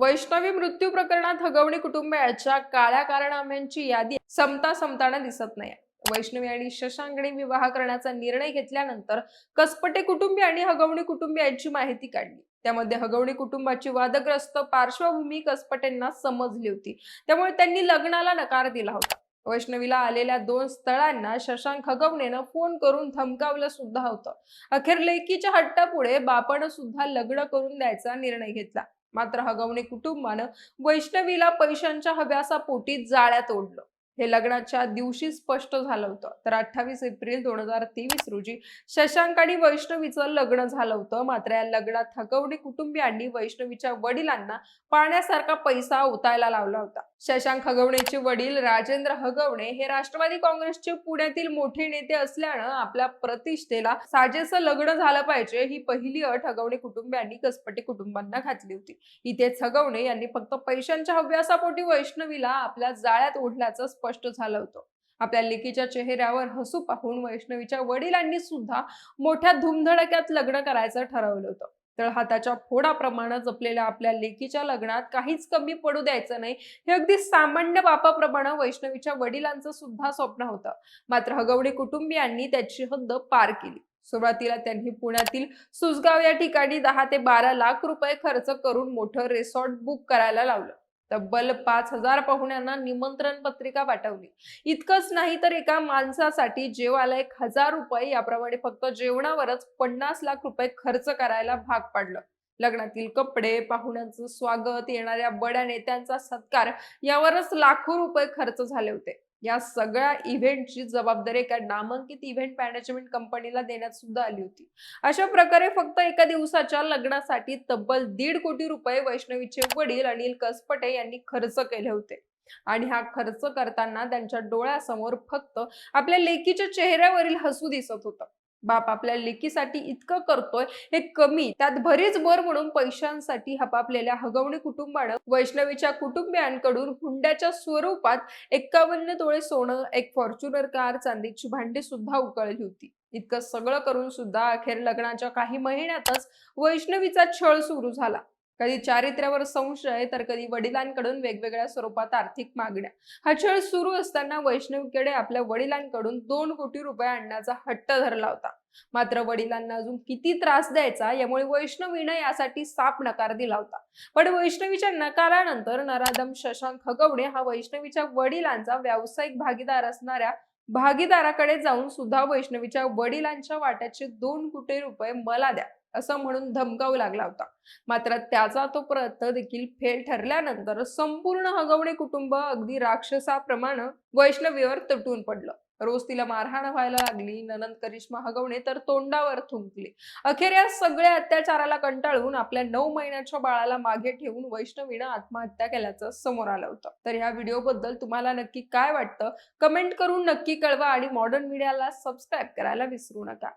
वैष्णवी मृत्यू प्रकरणात हगवणी कुटुंबियाच्या काळ्या कारणाम्यांची यादी संपता संपताना दिसत नाही. वैष्णवी आणि शशांकने विवाह करण्याचा निर्णय घेतल्यानंतर कसपटे कुटुंबीयांनी हगवणी कुटुंबियांची माहिती काढली. त्यामध्ये हगवणी कुटुंबाची वादग्रस्त पार्श्वभूमी कसपटेंना समजली होती. त्यामुळे त्यांनी लग्नाला नकार दिला होता. वैष्णवीला आलेल्या दोन स्थळांना शशांक हगवणेनं फोन करून धमकावलं सुद्धा होतं. अखेर लेकीच्या हट्टापुढे बापानं सुद्धा लग्न करून द्यायचा निर्णय घेतला. मात्र हगवणे कुटुंबानं वैष्णवीला पैशांच्या हव्यासापोटी जाळ्यात ओढलं. हे लग्नाच्या दिवशी स्पष्ट झालं होतं. तर अठ्ठावीस एप्रिल दोन हजार तेवीस रोजी शशांक आणि वैष्णवीचं लग्न झालं होतं. मात्र या लग्नात हगवणे कुटुंबियांनी वैष्णवीच्या वडिलांना पाण्यासारखा पैसा ओतायला लावला होता. शशांक हगवणेचे वडील राजेंद्र हगवणे हे राष्ट्रवादी काँग्रेसचे पुण्यातील मोठे नेते असल्यानं आपल्या प्रतिष्ठेला साजेसं लग्न झालं पाहिजे ही पहिली अट हगवणे कुटुंबियांनी कसपटे कुटुंबांना घातली होती. इथेच हगवणे यांनी फक्त पैशांच्या हव्यासापोटी वैष्णवीला आपल्या जाळ्यात ओढल्याचं स्पष्ट झालं होतं. आपल्या लेकीच्या चेहऱ्यावर हसू पाहून वैष्णवीच्या वडिलांनी सुद्धा मोठ्या धुमधडक्यात लग्न करायचं ठरवलं होतं. तर हाताच्या फोडाप्रमाणे जपलेल्या आपल्या लेकीच्या लग्नात काहीच कमी पडू द्यायचं नाही. हे अगदी सामान्य बापाप्रमाणे वैष्णवीच्या वडिलांचं सुद्धा स्वप्न होतं. मात्र हगवडी कुटुंबियांनी त्याची हद्द पार केली. सुरुवातीला त्यांनी पुण्यातील सुसगाव या ठिकाणी दहा ते बारा लाख रुपये खर्च करून मोठं रिसॉर्ट बुक करायला लावलं. तब्बल पाच हजार पाहुण्यांना निमंत्रण पत्रिका पाठवली. इतकंच नाही तर एका माणसासाठी जेवायला एक हजार रुपये याप्रमाणे फक्त जेवणावरच पन्नास लाख रुपये खर्च करायला भाग पाडलं. लग्नातील कपडे पाहुण्यांचं स्वागत येणाऱ्या बड्या नेत्यांचा सत्कार यावरच लाखो रुपये खर्च झाले होते. या सगळ्या इव्हेंटची जबाबदारी एका नामांकित इव्हेंट मॅनेजमेंट कंपनीला देण्यात सुद्धा आली होती. अशा प्रकारे फक्त एका दिवसाच्या लग्नासाठी तब्बल दीड कोटी रुपये वैष्णवीचे वडील अनिल कसपटे यांनी खर्च केले होते. आणि हा खर्च करताना त्यांच्या डोळ्यासमोर फक्त आपल्या लेकीच्या चेहऱ्यावरील हसू दिसत होतं. बाप आपल्या लेकीसाठी इतकं करतोय हे कमी. त्यात भरीच भर म्हणून पैशांसाठी हपापलेल्या हगवणी कुटुंबानं वैष्णवीच्या कुटुंबियांकडून हुंड्याच्या स्वरूपात एक्कावन्न तोळे सोनं एक फॉर्च्युनर कार चांदीची भांडी सुद्धा उकळली होती. इतकं सगळं करून सुद्धा अखेर लग्नाच्या काही महिन्यातच वैष्णवीचा छळ सुरू झाला. कधी चारित्र्यावर संशय तर कधी वडिलांकडून वेगवेगळ्या स्वरूपात आर्थिक मागण्या. हा छळ सुरू असताना वैष्णवीकडे आपल्या वडिलांकडून दोन कोटी रुपये आणण्याचा हट्ट धरला होता. मात्र वडिलांना अजून किती त्रास द्यायचा यामुळे वैष्णवीनं यासाठी साप नकार दिला होता. पण वैष्णवीच्या नकारानंतर नराधम शशांक हगवणे हा वैष्णवीच्या वडिलांचा व्यावसायिक भागीदार असणाऱ्या भागीदाराकडे जाऊन सुद्धा वैष्णवीच्या वडिलांच्या वाट्याचे दोन कोटी रुपये मला द्या. असं म्हणून धमकावू लागला होता. मात्र त्याचा तो प्रयत्न देखील फेल ठरल्यानंतर संपूर्ण हगवणे कुटुंब अगदी राक्षसाप्रमाणे वैष्णवीवर तुटून पडलं. रोज तिला मारहाण व्हायला लागली. ननंद करिश्मा हगवणे तर तोंडावर थुंकले. अखेर या सगळ्या अत्याचाराला कंटाळून आपल्या नऊ महिन्याच्या बाळाला मागे ठेवून वैष्णवीनं आत्महत्या केल्याचं समोर आलं होतं. तर ह्या व्हिडिओ बद्दल तुम्हाला नक्की काय वाटतं? कमेंट करून नक्की कळवा आणि मॉडर्न मीडियाला सबस्क्राईब करायला विसरू नका.